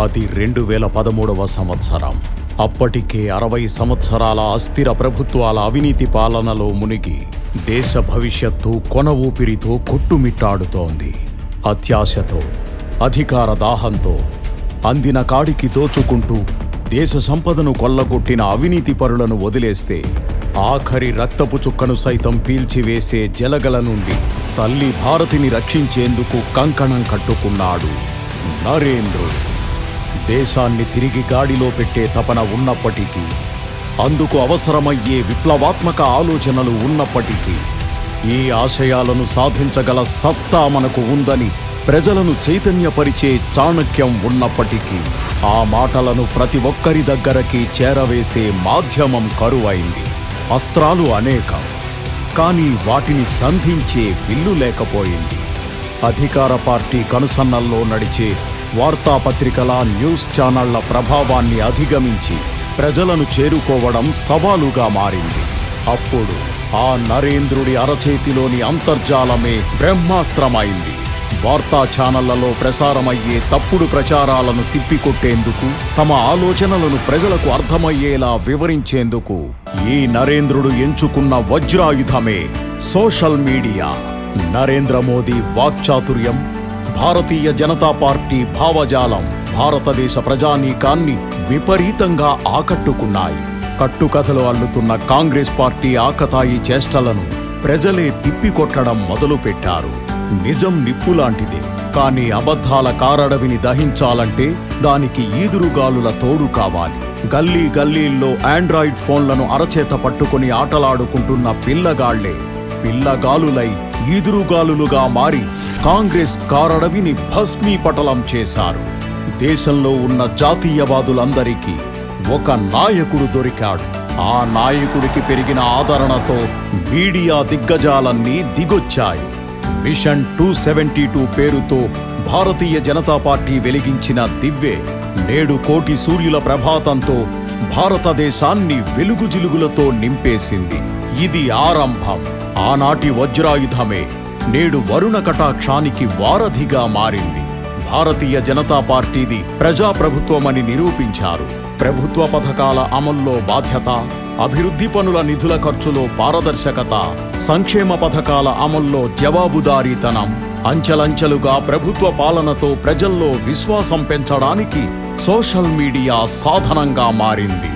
అది రెండు వేల పదమూడవ సంవత్సరం. అప్పటికే అరవై సంవత్సరాల అస్థిర ప్రభుత్వాల అవినీతి పాలనలో మునిగి దేశ భవిష్యత్తు కొన ఊపిరితో కొట్టుమిట్టాడుతోంది. అత్యాశతో అధికార దాహంతో అందిన కాడికి దోచుకుంటూ దేశ సంపదను కొల్లగొట్టిన అవినీతి పరులను వదిలేస్తే ఆఖరి రక్తపు చుక్కను సైతం పీల్చివేసే జలగల నుండి తల్లి భారతిని రక్షించేందుకు కంకణం కట్టుకున్నాడు నరేంద్రుడు. దేశాన్ని తిరిగి గాడిలో పెట్టే తపన ఉన్నప్పటికీ అందుకు అవసరమయ్యే విప్లవాత్మక ఆలోచనలు ఉన్నప్పటికీ ఈ ఆశయాలను సాధించగల సత్తా మనకు ఉందని ప్రజలను చైతన్యపరిచే చాణక్యం ఉన్నప్పటికీ ఆ మాటలను ప్రతి ఒక్కరి దగ్గరకి చేరవేసే మాధ్యమం కరువైంది. అస్త్రాలు అనేకం కానీ వాటిని సంధించే విల్లు లేకపోయింది. అధికార పార్టీ కనుసన్నల్లో నడిచే వార్తాపత్రికల న్యూస్ ఛానళ్ళ ప్రభావాన్ని అధిగమించి ప్రజలను చేరుకోవడం సవాలుగా మారింది. అప్పుడు ఆ నరేంద్రుడి అరచేతిలోని అంతర్జాలమే బ్రహ్మాస్త్రమైంది. వార్తా ఛానళ్ళలో ప్రసారమయ్యే తప్పుడు ప్రచారాలను తిప్పికొట్టేందుకు తమ ఆలోచనలను ప్రజలకు అర్థమయ్యేలా వివరించేందుకు ఈ నరేంద్రుడు ఎంచుకున్న వజ్రాయుధమే సోషల్ మీడియా. నరేంద్ర మోదీ వాక్చాతుర్యం భారతీయ జనతా పార్టీ భావజాలం భారతదేశ ప్రజానీకాన్ని విపరీతంగా ఆకట్టుకున్నాయి. కట్టుకథలు అల్లుతున్న కాంగ్రెస్ పార్టీ ఆకతాయి చేష్టలను ప్రజలే తిప్పికొట్టడం మొదలుపెట్టారు. నిజం నిప్పులాంటిదే. కానీ అబద్ధాల కారడవిని దహించాలంటే దానికి ఈదురుగాలుల తోడు కావాలి. గల్లీ గల్లీల్లో ఆండ్రాయిడ్ ఫోన్లను అరచేత పట్టుకుని ఆటలాడుకుంటున్న పిల్లగాళ్ళే పిల్లగాలులై ఈదురుగాలులుగా మారి కాంగ్రెస్ కారడవిని భస్మీపటలం చేశారు. దేశంలో ఉన్న జాతీయవాదులందరికీ ఒక నాయకుడు దొరికాడు. ఆ నాయకుడికి పెరిగిన ఆదరణతో మీడియా దిగ్గజాలన్నీ దిగొచ్చాయి. మిషన్ టూ సెవెంటీ టూ పేరుతో భారతీయ జనతా పార్టీ వెలిగించిన దివ్వే నేడు కోటి సూర్యుల ప్రభాతంతో భారతదేశాన్ని వెలుగుజిలుగులతో నింపేసింది. ఇది ఆరంభం. ఆనాటి వజ్రాయుధమే నేడు వరుణ కటాక్షానికి వారధిగా మారింది. భారతీయ జనతా పార్టీది ప్రజాప్రభుత్వమని నిరూపించారు. ప్రభుత్వ పథకాల అమల్లో బాధ్యత అభివృద్ధి పనుల నిధుల ఖర్చులో పారదర్శకత సంక్షేమ పథకాల అమల్లో జవాబుదారీతనం అంచెలంచెలుగా ప్రభుత్వ పాలనతో ప్రజల్లో విశ్వాసం పెంచడానికి సోషల్ మీడియా సాధనంగా మారింది.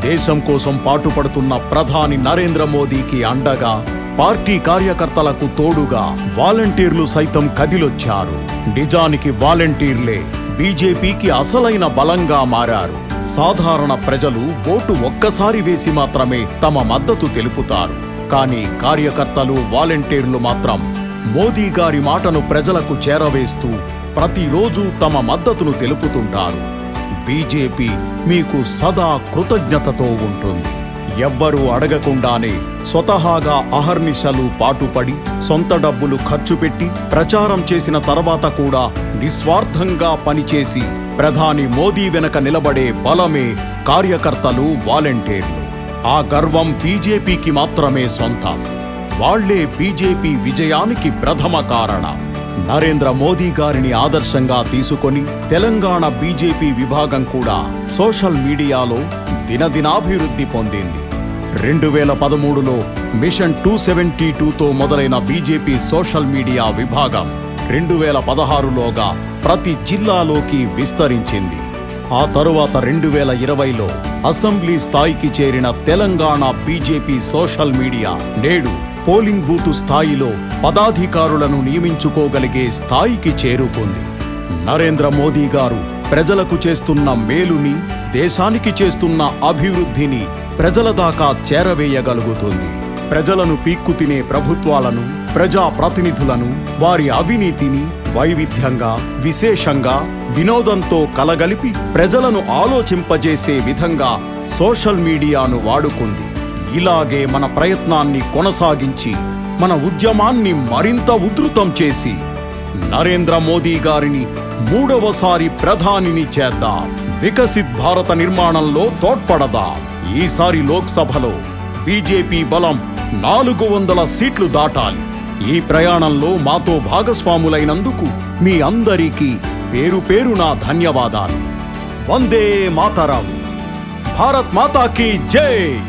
దేశం కోసం పాటుపడుతున్న ప్రధాని నరేంద్ర మోదీకి అండగా పార్టీ కార్యకర్తలకు తోడుగా వాలంటీర్లు సైతం కదిలొచ్చారు. నిజానికి వాలంటీర్లే బీజేపీకి అసలైన బలంగా మారారు. సాధారణ ప్రజలు ఓటు ఒక్కసారి వేసి మాత్రమే తమ మద్దతు తెలుపుతారు. కానీ కార్యకర్తలు వాలంటీర్లు మాత్రం మోదీ గారి మాటను ప్రజలకు చేరవేస్తూ ప్రతిరోజు తమ మద్దతును తెలుపుతుంటారు. బీజేపీ మీకు సదా కృతజ్ఞతతో ఉంటుంది. ఎవ్వరూ అడగకుండానే స్వతహాగా అహర్నిశలు పాటుపడి సొంత డబ్బులు ఖర్చు పెట్టి ప్రచారం చేసిన తర్వాత కూడా నిస్వార్థంగా పనిచేసి ప్రధాని మోదీ వెనక నిలబడే బలమే కార్యకర్తలు వాలంటీర్లు. ఆ గర్వం బీజేపీకి మాత్రమే సొంతం. వాళ్ళే బీజేపీ విజయానికి ప్రథమ కారణం. నరేంద్ర మోదీ గారిని ఆదర్శంగా తీసుకొని తెలంగాణ బీజేపీ విభాగం కూడా సోషల్ మీడియాలో దినదినాభివృద్ధి పొందింది. రెండు వేల పదమూడులో మిషన్ టూ సెవెంటీ టూతో మొదలైన బీజేపీ సోషల్ మీడియా విభాగం రెండు వేల పదహారులోగా ప్రతి జిల్లాలోకి విస్తరించింది. ఆ తరువాత రెండు వేల ఇరవైలో అసెంబ్లీ స్థాయికి చేరిన తెలంగాణ బీజేపీ సోషల్ మీడియా నేడు పోలింగ్ బూతు స్థాయిలో పదాధికారులను నియమించుకోగలిగే స్థాయికి చేరుకుంది. నరేంద్ర మోదీ గారు ప్రజలకు చేస్తున్న మేలుని దేశానికి చేస్తున్న అభివృద్ధిని ప్రజల దాకా చేరవేయగలుగుతుంది. ప్రజలను పీక్కు తినే ప్రభుత్వాలను ప్రజా ప్రతినిధులను వారి అవినీతిని వైవిధ్యంగా విశేషంగా వినోదంతో కలగలిపి ప్రజలను ఆలోచింపజేసే విధంగా సోషల్ మీడియాను వాడుకుంది. ఇలాగే మన ప్రయత్నాన్ని కొనసాగించి మన ఉద్యమాన్ని మరింత ఉధృతం చేసి నరేంద్ర మోదీ గారిని మూడవసారి ప్రధానిని చేద్దాం. వికసిత్ భారత నిర్మాణంలో తోడ్పడదాం. ఈసారి లోక్సభలో బీజేపీ బలం నాలుగు వందల సీట్లు దాటాలి. ఈ ప్రయాణంలో మాతో భాగస్వాములైనందుకు మీ అందరికీ పేరు పేరున ధన్యవాదాలు. వందే మాతరం. భారత్ మాతాకి జై!